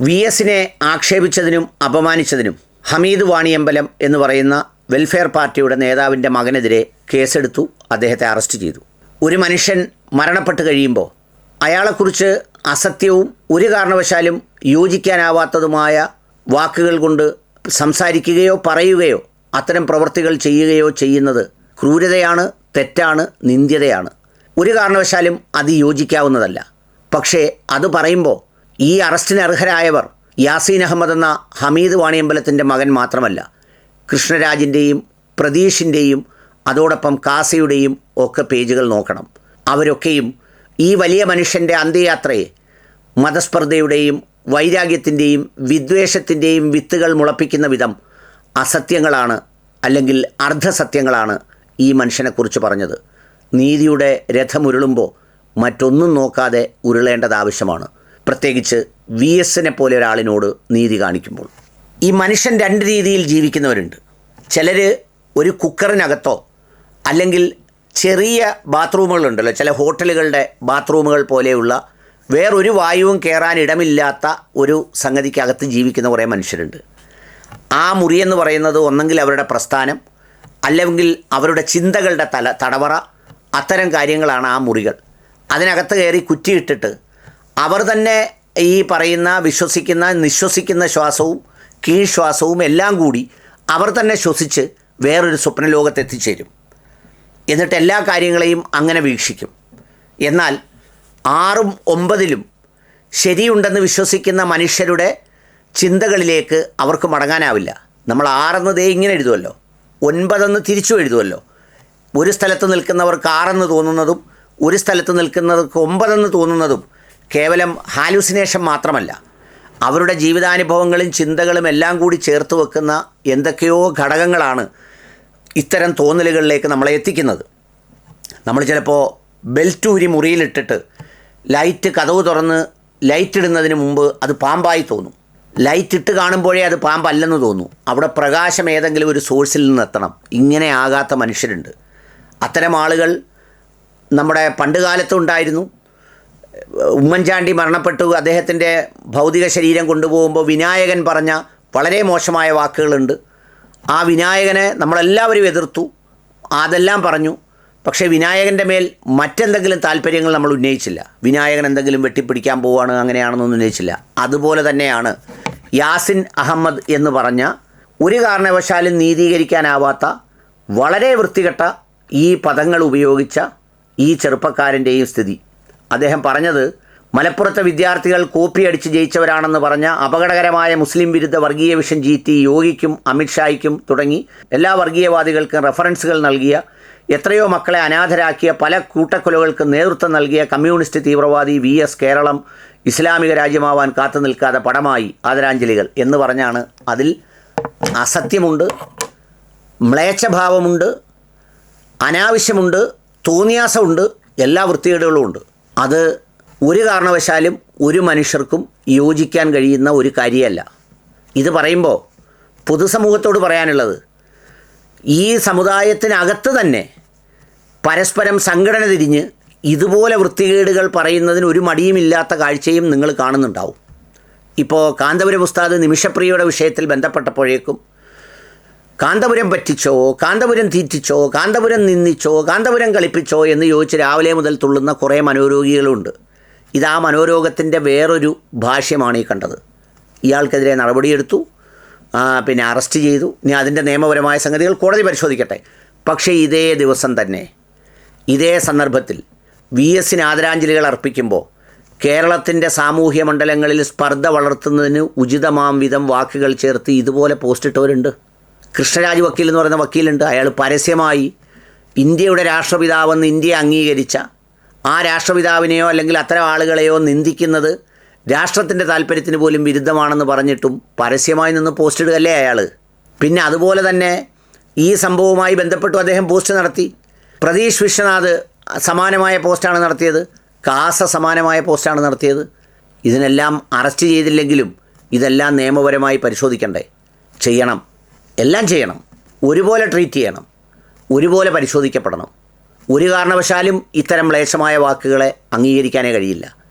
V എസിനെ ആക്ഷേപിച്ചതിനും അപമാനിച്ചതിനും ഹമീദ് വാണിയമ്പലം എന്ന് പറയുന്ന വെൽഫെയർ പാർട്ടിയുടെ നേതാവിന്റെ മകനെതിരെ കേസെടുത്തു അദ്ദേഹത്തെ അറസ്റ്റ് ചെയ്തു. ഒരു മനുഷ്യൻ മരണപ്പെട്ട് കഴിയുമ്പോൾ അയാളെക്കുറിച്ച് അസത്യവും ഒരു കാരണവശാലും യോജിക്കാനാവാത്തതുമായ വാക്കുകൾ കൊണ്ട് സംസാരിക്കുകയോ പറയുകയോ അത്തരം പ്രവൃത്തികൾ ചെയ്യുകയോ ചെയ്യുന്നത് ക്രൂരതയാണ് തെറ്റാണ് നിന്ദ്യതയാണ്. ഒരു കാരണവശാലും അത് യോജിക്കാവുന്നതല്ല. പക്ഷേ അത് പറയുമ്പോൾ ഈ അറസ്റ്റിന് അർഹരായവർ യാസീൻ അഹമ്മദ് എന്ന ഹമീദ് വാണിയമ്പലത്തിന്റെ മകൻ മാത്രമല്ല കൃഷ്ണരാജിന്റെയും പ്രതീഷിന്റെയും അതോടൊപ്പം കാസയുടെയും ഒക്കെ പേജുകൾ നോക്കണം. അവരൊക്കെയും ഈ വലിയ മനുഷ്യന്റെ അന്ത്യയാത്രയെ മതസ്പർദ്ധയുടെയും വൈരാഗ്യത്തിന്റെയും വിദ്വേഷത്തിന്റെയും വിത്തുകൾ മുളപ്പിക്കുന്ന വിധം അസത്യങ്ങളാണ് അല്ലെങ്കിൽ അർദ്ധസത്യങ്ങളാണ് ഈ മനുഷ്യനെക്കുറിച്ച് പറഞ്ഞത്. നീതിയുടെ രഥമുരുളുമ്പോൾ മറ്റൊന്നും നോക്കാതെ ഉരുളേണ്ടത് ആവശ്യമാണ്. പ്രത്യേകിച്ച് വി എസിനെ പോലെ ഒരാളിനോട് നീതി കാണിക്കുമ്പോൾ. ഈ മനുഷ്യൻ രണ്ട് രീതിയിൽ ജീവിക്കുന്നവരുണ്ട്. ചിലർ ഒരു കുക്കറിനകത്തോ അല്ലെങ്കിൽ ചെറിയ ബാത്റൂമുകളുണ്ടല്ലോ. ചില ഹോട്ടലുകളുടെ ബാത്റൂമുകൾ പോലെയുള്ള വേറൊരു വായുവും കയറാൻ ഇടമില്ലാത്ത ഒരു സംഗതിക്കകത്ത് ജീവിക്കുന്ന കുറേ മനുഷ്യരുണ്ട്. ആ മുറി എന്ന് പറയുന്നത് ഒന്നെങ്കിൽ അവരുടെ പ്രസ്ഥാനം അല്ലെങ്കിൽ അവരുടെ ചിന്തകളുടെ തല തടവറ അത്തരം കാര്യങ്ങളാണ് ആ മുറികൾ. അതിനകത്ത് കയറി കുറ്റിയിട്ടിട്ട് അവർ തന്നെ ഈ പറയുന്ന വിശ്വസിക്കുന്ന നിശ്വസിക്കുന്ന ശ്വാസവും കീഴ്ശ്വാസവും എല്ലാം കൂടി അവർ തന്നെ ശ്വസിച്ച് വേറൊരു സ്വപ്നലോകത്ത് എത്തിച്ചേരും എന്നിട്ട് എല്ലാ കാര്യങ്ങളെയും അങ്ങനെ വീക്ഷിക്കും. എന്നാൽ ആറും ഒമ്പതിലും ശരിയുണ്ടെന്ന് വിശ്വസിക്കുന്ന മനുഷ്യരുടെ ചിന്തകളിലേക്ക് അവർക്ക് മടങ്ങാനാവില്ല. നമ്മൾ ആറെന്ന് ദേ ഇങ്ങനെ എഴുതുമല്ലോ ഒൻപതെന്ന് തിരിച്ചു എഴുതുമല്ലോ ഒരു സ്ഥലത്ത് നിൽക്കുന്നവർക്ക് ആറെന്ന് തോന്നുന്നതും ഒരു സ്ഥലത്ത് നിൽക്കുന്നവർക്ക് ഒമ്പതെന്ന് തോന്നുന്നതും കേവലം ഹാലുസിനേഷൻ മാത്രമല്ല അവരുടെ ജീവിതാനുഭവങ്ങളും ചിന്തകളും എല്ലാം കൂടി ചേർത്ത് വെക്കുന്ന എന്തൊക്കെയോ ഘടകങ്ങളാണ് ഇത്തരം തോന്നലുകളിലേക്ക് നമ്മളെ എത്തിക്കുന്നത്. നമ്മൾ ചിലപ്പോൾ ബെൽറ്റ് ഊരി മുറിയിലിട്ടിട്ട് ലൈറ്റ് കതവ് തുറന്ന് ലൈറ്റ് ഇടുന്നതിന് മുമ്പ് അത് പാമ്പായി തോന്നും. ലൈറ്റ് ഇട്ട് കാണുമ്പോഴേ അത് പാമ്പല്ലെന്ന് തോന്നും. അവിടെ പ്രകാശം ഏതെങ്കിലും ഒരു സോഴ്സിൽ നിന്ന് എത്തണം. ഇങ്ങനെ ആകാത്ത മനുഷ്യരുണ്ട്. അത്തരം ആളുകൾ നമ്മുടെ പണ്ട് കാലത്തുണ്ടായിരുന്നു ഉമ്മൻചാണ്ടി മരണപ്പെട്ടു അദ്ദേഹത്തിന്റെ ഭൗതിക ശരീരം കൊണ്ടുപോകുമ്പോൾ വിനായകൻ പറഞ്ഞ വളരെ മോശമായ വാക്കുകളുണ്ട്. ആ വിനായകനെ നമ്മളെല്ലാവരും എതിർത്തു അതെല്ലാം പറഞ്ഞു. പക്ഷേ വിനായകന്റെ മേൽ മറ്റെന്തെങ്കിലും താല്പര്യങ്ങൾ നമ്മൾ ഉന്നയിച്ചില്ല. വിനായകൻ എന്തെങ്കിലും വെട്ടിപ്പിടിക്കാൻ പോവുകയാണ് അങ്ങനെയാണെന്നൊന്നും ഉന്നയിച്ചില്ല. അതുപോലെ തന്നെയാണ് യാസിൻ അഹമ്മദ് എന്ന് പറഞ്ഞ ഒരു കാരണവശാലും നീതീകരിക്കാനാവാത്ത വളരെ വൃത്തികെട്ട ഈ പദങ്ങൾ ഉപയോഗിച്ച ഈ ചെറുപ്പക്കാരന്റെയും സ്ഥിതി. അദ്ദേഹം പറഞ്ഞത് മലപ്പുറത്തെ വിദ്യാർത്ഥികൾ കോപ്പി അടിച്ച് ജയിച്ചവരാണെന്ന് പറഞ്ഞ അപകടകരമായ മുസ്ലിം വിരുദ്ധ വർഗീയ വിഷൻ ജീറ്റി യോഗിക്കും അമിത്ഷായ്ക്കും തുടങ്ങി എല്ലാ വർഗീയവാദികൾക്കും റെഫറൻസുകൾ നൽകിയ എത്രയോ മക്കളെ അനാഥരാക്കിയ പല കൂട്ടക്കൊലകൾക്ക് നേതൃത്വം നൽകിയ കമ്മ്യൂണിസ്റ്റ് തീവ്രവാദി വി എസ് കേരളം ഇസ്ലാമിക രാജ്യമാവാൻ കാത്തു നിൽക്കാതെ പടമായി ആദരാഞ്ജലികൾ എന്ന് പറഞ്ഞാണ് അതിൽ അസത്യമുണ്ട് മ്ലേച്ഛഭാവമുണ്ട് അനാവശ്യമുണ്ട് തോന്നിയാസമുണ്ട് എല്ലാ വൃത്തികേടുകളും ഉണ്ട്. അത് ഒരു കാരണവശാലും ഒരു മനുഷ്യർക്കും യോജിക്കാൻ കഴിയുന്ന ഒരു കാര്യമല്ല. ഇത് പറയുമ്പോൾ പൊതുസമൂഹത്തോട് പറയാനുള്ളത് ഈ സമുദായത്തിനകത്ത് തന്നെ പരസ്പരം സംഘടന തിരിഞ്ഞ് ഇതുപോലെ വൃത്തികേടുകൾ പറയുന്നതിന് ഒരു മടിയുമില്ലാത്ത കാഴ്ചയും നിങ്ങൾ കാണുന്നുണ്ടാവും. ഇപ്പോൾ കാന്തപുരം ഉസ്താദ് നിമിഷപ്രിയയുടെ വിഷയത്തിൽ ബന്ധപ്പെട്ടപ്പോഴേക്കും കാന്തപുരം പറ്റിച്ചോ കാന്തപുരം തീറ്റിച്ചോ കാന്തപുരം നിന്ദിച്ചോ കാന്തപുരം കളിപ്പിച്ചോ എന്ന് ചോദിച്ച് രാവിലെ മുതൽ തുള്ളുന്ന കുറേ മനോരോഗികളുണ്ട്. ഇത് ആ മനോരോഗത്തിന്റെ വേറൊരു ഭാഷ്യമാണ് ഈ കണ്ടത്. ഇയാൾക്കെതിരെ നടപടിയെടുത്തു പിന്നെ അറസ്റ്റ് ചെയ്തു. ഇനി അതിന്റെ നിയമപരമായ സംഗതികൾ കോടതി പരിശോധിക്കട്ടെ. പക്ഷേ ഇതേ ദിവസം തന്നെ ഇതേ സന്ദർഭത്തിൽ വി എസിന് ആദരാഞ്ജലികൾ അർപ്പിക്കുമ്പോൾ കേരളത്തിന്റെ സാമൂഹ്യ മണ്ഡലങ്ങളിൽ സ്പർദ്ധ വളർത്തുന്നതിന് ഉചിതമാം വിധം വാക്കുകൾ ചേർത്ത് ഇതുപോലെ പോസ്റ്റ് ഇട്ടവരുണ്ട്. കൃഷ്ണരാജ് വക്കീൽ എന്ന് പറയുന്ന വക്കീലുണ്ട്. അയാൾ പരസ്യമായി ഇന്ത്യയുടെ രാഷ്ട്രപിതാവെന്ന് ഇന്ത്യ അംഗീകരിച്ച ആ രാഷ്ട്രപിതാവിനെയോ അല്ലെങ്കിൽ അത്തരം ആളുകളെയോ നിന്ദിക്കുന്നത് രാഷ്ട്രത്തിന്റെ താല്പര്യത്തിന് പോലും വിരുദ്ധമാണെന്ന് പറഞ്ഞിട്ടും പരസ്യമായി നിന്ന് പോസ്റ്റ് ഇടുകയല്ലേ അയാൾ. പിന്നെ അതുപോലെ തന്നെ ഈ സംഭവവുമായി ബന്ധപ്പെട്ടു അദ്ദേഹം പോസ്റ്റ് നടത്തി. പ്രതീഷ് വിശ്വനാഥ് സമാനമായ പോസ്റ്റാണ് നടത്തിയത്. കാസ സമാനമായ പോസ്റ്റാണ് നടത്തിയത്. ഇതിനെല്ലാം അറസ്റ്റ് ചെയ്തില്ലെങ്കിലും ഇതെല്ലാം നിയമപരമായി പരിശോധിക്കണ്ടേ. ചെയ്യണം. എല്ലാം ചെയ്യണം. ഒരുപോലെ ട്രീറ്റ് ചെയ്യണം. ഒരുപോലെ പരിശോധിക്കപ്പെടണം. ഒരു കാരണവശാലും ഇത്തരം മ്ലേച്ഛമായ വാക്കുകളെ അംഗീകരിക്കാനേ കഴിയില്ല.